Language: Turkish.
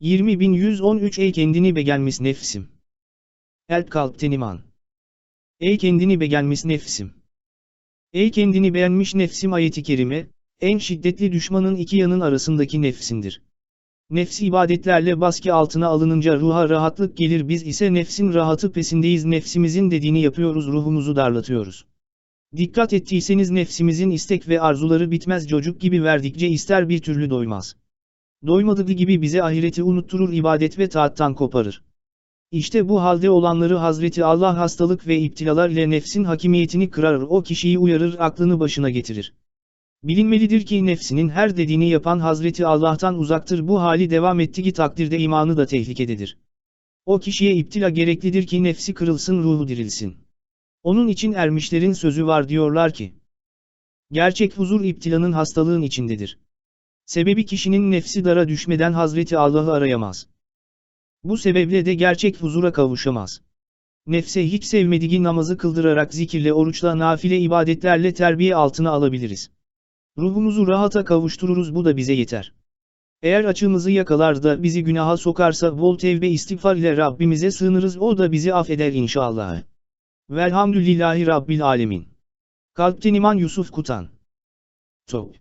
20113 Ey kendini beğenmiş nefsim. El kalpten iman. Ey kendini beğenmiş nefsim. Ey kendini beğenmiş nefsim ayeti kerime, en şiddetli düşmanın iki yanın arasındaki nefsindir. Nefsi ibadetlerle baskı altına alınınca ruha rahatlık gelir biz ise nefsin rahatı pesindeyiz nefsimizin dediğini yapıyoruz ruhumuzu darlatıyoruz. Dikkat ettiyseniz nefsimizin istek ve arzuları bitmez çocuk gibi verdikçe ister bir türlü doymaz. Doymadığı gibi bize ahireti unutturur ibadet ve taattan koparır. İşte bu halde olanları Hazreti Allah hastalık ve iptilalar ile nefsin hakimiyetini kırar o kişiyi uyarır aklını başına getirir. Bilinmelidir ki nefsinin her dediğini yapan Hazreti Allah'tan uzaktır bu hali devam ettiği takdirde imanı da tehlikededir. O kişiye iptila gereklidir ki nefsi kırılsın ruhu dirilsin. Onun için ermişlerin sözü var diyorlar ki. Gerçek huzur iptilanın hastalığın içindedir. Sebebi kişinin nefsi dara düşmeden Hazreti Allah'ı arayamaz. Bu sebeple de gerçek huzura kavuşamaz. Nefse hiç sevmediği namazı kıldırarak zikirle oruçla nafile ibadetlerle terbiye altına alabiliriz. Ruhumuzu rahata kavuştururuz bu da bize yeter. Eğer açığımızı yakalar da bizi günaha sokarsa bol tevbe istiğfar ile Rabbimize sığınırız o da bizi affeder inşallah. Velhamdülillahi Rabbil Alemin. Kalpten iman Yusuf Kutan. Top.